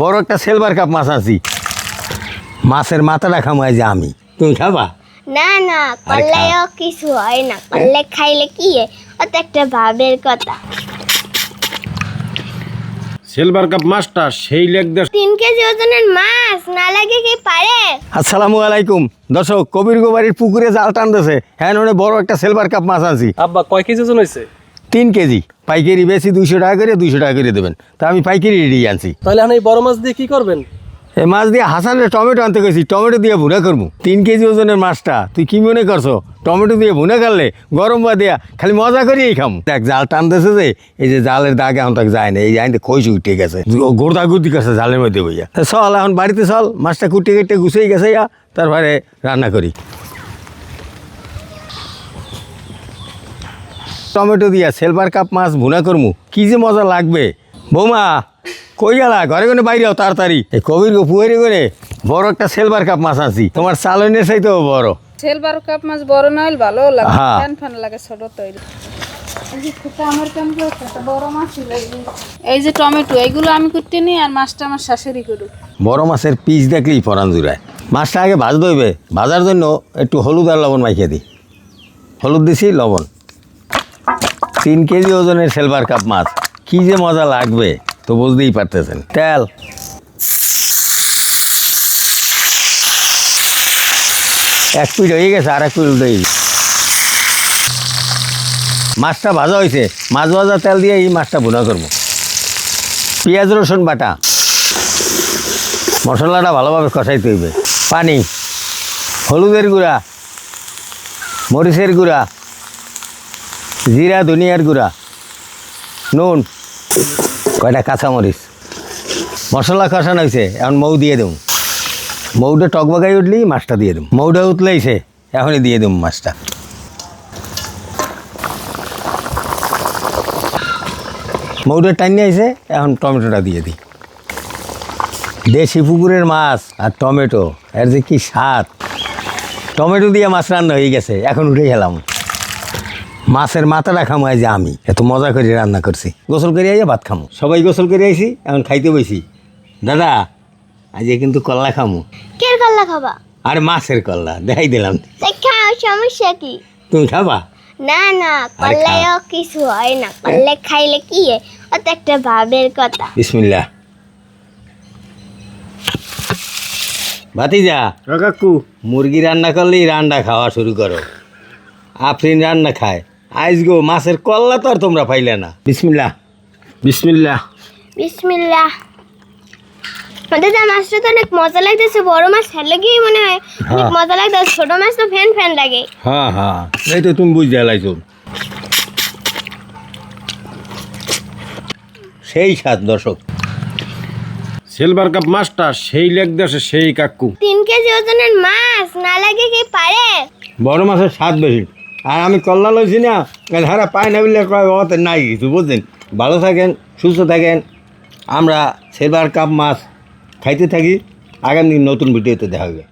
বড় একটা silver cup মাছ আনছি। মাছের মাথাটা খামাই যে আমি। তুমি খাবা? না না আরে কিছু হয় না। করলে খাইলে কি হয়? ও একটা ভাবের কথা। সিলভার কাপ মাছটা সেই লেগ দিয়ে তিন কেজি ওজনের মাছ না লাগে কি পারে? আসসালামু আলাইকুম। দর্শক কবির গোবাড়ির পুকুরে জাল টানতেছে। হ্যাঁ ওনে বড় একটা সিলভার কাপ মাছ আনছি। আব্বা কয় কেজি ওজন হয়েছে তিন কেজি। পাইকারি বেশি দুইশো টাকা করে দুইশো টাকা করে দেবেন। তা আমি পাইকারি রেডি আনছি। তাহলে এখন এই বড় মাছ দিয়ে কি করবেন? এই মাছ দিয়ে হাসানের টমেটো আনতে গেছি টমেটো দিয়ে ভুনা করব। তিন কেজি ওজনের মাছটা তুই কি মনে করছ? টমেটো দিয়ে ভুনা করলে গরম বা দিয়া খালি মজা করেই খাম। দেখ জাল টানতেছে যে এই যে জালের দাগ এখন তাক যায় না এই আইনতে খইস উঠে গেছে। গোড়দা গুর্দি করছে জালের মধ্যে বইয়া। চল এখন বাড়িতে চল মাছটা কুটে কেটে গুছিয়ে গেছে ইয়া তারপরে রান্না করি। টমেটো দিয়া সিলভার কাপ মাছ ভুনা করমু। কি যে মজা লাগবে। বৌমা কই গেলা? ঘরে ঘরে বাইরে হও তাড়াতাড়ি। এই কবির গো পুয়ারি করে বড় একটা সিলভার কাপ মাছ আছি তোমার চালনের চাইতেও বড়। সিলভার কাপ মাছ বড় না হলে ভালো লাগে। হ্যাঁ। ফ্যান ফ্যান লাগে ছোট তৈরি। এই যে টমেটো এইগুলো আমি করতে নিই আর মাছটা আমার শাশুড়ি করুক। বড় মাছের পিস দেখলেই পরান জুড়ায়। মাছটা আগে ভাজ দইবে ভাজার জন্য একটু হলুদ আর লবণ মাখিয়ে দিই। হলুদ দিছি লবণ। তিন কেজি ওজনের সিলভার কাপ মাছ। কি যে মজা লাগবে তো বুঝতেই পারতেছেন। তেল। এক পিঠ হয়ে গেছে আর এক উঠে গেছে। মাছটা ভাজা হয়েছে মাছ ভাজা তেল দিয়ে এই মাছটা ভুনা করব। পেঁয়াজ রসুন বাটা। মশলাটা ভালোভাবে কষাইতে হইবে। পানি। হলুদের গুঁড়া। মরিচের গুঁড়া। জিরা, ধনিয়ার গুঁড়া, নুন, কয়টা কাঁচামরিচ, মশলা কষানো হয়েছে এখন মৌ দিয়ে দেবো মৌটা টকবাগাই উঠলেই মাছটা দিয়ে দেবো মৌটা উতলাইছে এখনই দিয়ে দেবো মাছটা। মৌটা টানিয়ে আইছে, এখন টমেটোটা দিয়ে দিই। দেশি পুকুরের মাছ আর টমেটো, এর যে কি স্বাদ। টমেটো দিয়ে মাছ রান্না হয়ে গেছে, এখন উঠে গেলাম মাছের মাথাটা খামাই যে আমি। এত মজা করে রান্না করছি। গোসল করে আইয়া ভাত খামো। সবাই গোসল করে আইছি এখন খাইতে বসি দাদা আজকে কিন্তু কল্লা খামো। কে করলা খাবা? আর মাছের কল্লা দেখাই দিলাম। খাও সমস্যা কি? তুমি খাবা? না না খা। কিছু হয় না। করলে খাইলে কি হয়? ও একটা ভাবের কথা। বিসমিল্লা ভাতিজা কাকু মুরগি রান্না করলেই রান্না খাওয়া শুরু করো। আফরিন রান্না খায়। আইস গো মাছের কল্লা তো আর তোমরা পাইলে না। বিসমিল্লা বিসমিল্লাহ। বিসমিল্লাহ। দাদা মাছটা তো অনেক মজা লাগতেছে বড় মাছ মনে হয়। অনেক। মজা লাগতেছে ছোট মাছ তো ফ্যান ফ্যান লাগে। হ্যাঁ হ্যাঁ। এই তো তুমি বুঝতে লাইছো সেই দর্শক। সিলভার কাপ মাছটা সেই লেগ দেশে সেই কাকু। তিন কেজি ওজনের মাছ না লাগে কি পারে? বড় মাছের স্বাদ বেশি। আর আমি কল্লা লইছি না ধারা পায় না বললে কয় নাই কিছু বুঝলেন ভালো থাকেন, সুস্থ থাকেন। আমরা সেবার কাপ মাছ খাইতে থাকি। আগামী নতুন ভিডিওতে দেখা হবে।